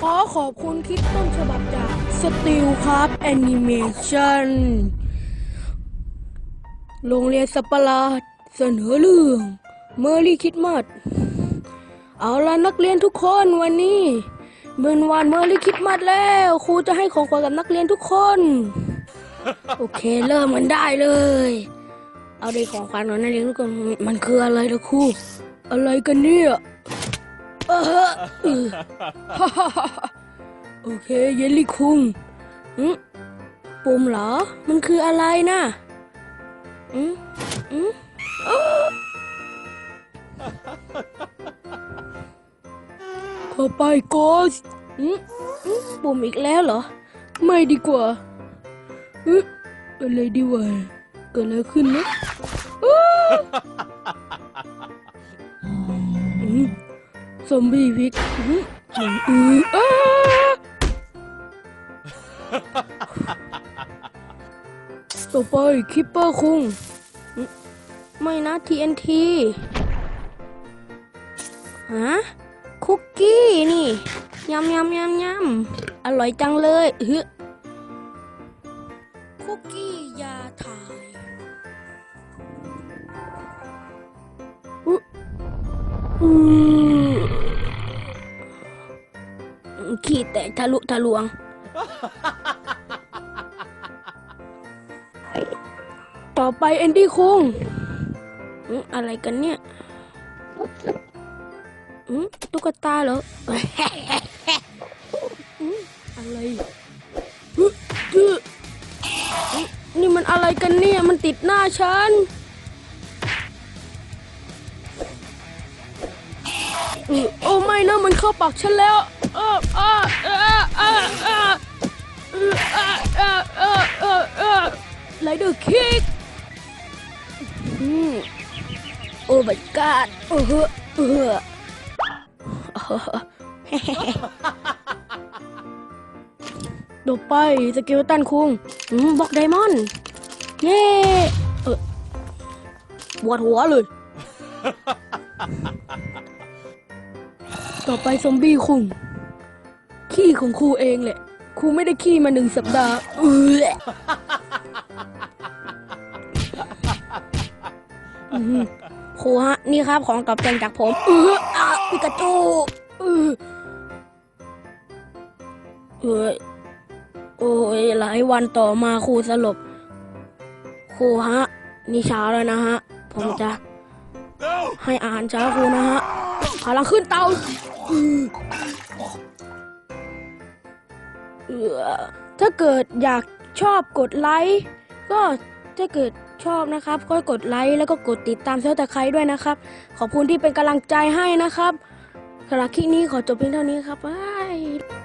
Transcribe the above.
ขอขอบคุณคลิปต้นฉบับจากสติลครับแอนิเมชันโรงเรียนสัตว์ประหลาดเสนอเรื่องเมอรี่คิดมัดเอาละนักเรียนทุกคนวันนี้เป็นวันเมอรี่คิดมัดแล้วครูจะให้ของขวัญกับนักเรียนทุกคน โอเคเริ่มมันได้เลย เอาได้ของขวัญของนักเรียนทุกคนมันคืออะไรล่ะครูอะไรกันเนี่ย โอเค เยลลี่คุงอืมปุ่มเหรอ มันคืออะไรนะอืมอืมอ้าไปกอสอืมอืมปุ่มอีกแล้วเหรอ ไม่ดีกว่าอืมอะไรดีวะเกิดอะไรขึ้นนะ ซอมบี้พิกอืมอืออ้าต่อไปคิปเปอร์คุง ไม่นะ TNT ฮะคุกกี้นี่ยำยำยำยำอร่อยจังเลยเฮ้คุกกี้ยาถ่ายอุ๊อื ขี้แตกทะลุทะลวง ต่อไปแอนดี้คุงอืมอะไรกันเนี่ยอืมตุ๊กตาเหรออืมอะไรฮึฮึอืมนี่มันอะไรกันเนี่ย มันติดหน้าฉัน อืมโอ้ไม่นะมันเข้าปากฉันแล้วเออเออเออเออเออเออเออเออเออเออไลเดอร์คิกอืมโอ้ my god เออเออต่อไปสกิลตันคุงบล็อกไดมอนด์เย้เออปวดหัวเลย ต่อไปซอมบี้คุงขี้ของครูเองแหละ ครูไม่ได้ขี้มาหนึ่งสัปดาห์เอออื้อหือครูฮะ นี่ครับของตอบแทนจากผมเอออะปิกาจูเออเอ้ยโอ้ยหลายวันต่อมาครูสลบ ครูฮะ นี่เช้าแล้วนะฮะ ผมจะให้อาหารเช้าครูนะฮะ พลังขึ้นเตาถ้าเกิดอยากชอบกดไลค์ก็ถ้าเกิดชอบนะครับ ก็กดไลค์แล้วก็กดติดตามเซลตะไคร้ด้วยนะครับ ขอบคุณที่เป็นกำลังใจให้นะครับสำหรับคลิปนี้ขอจบเพียงเท่านี้ครับบ๊าย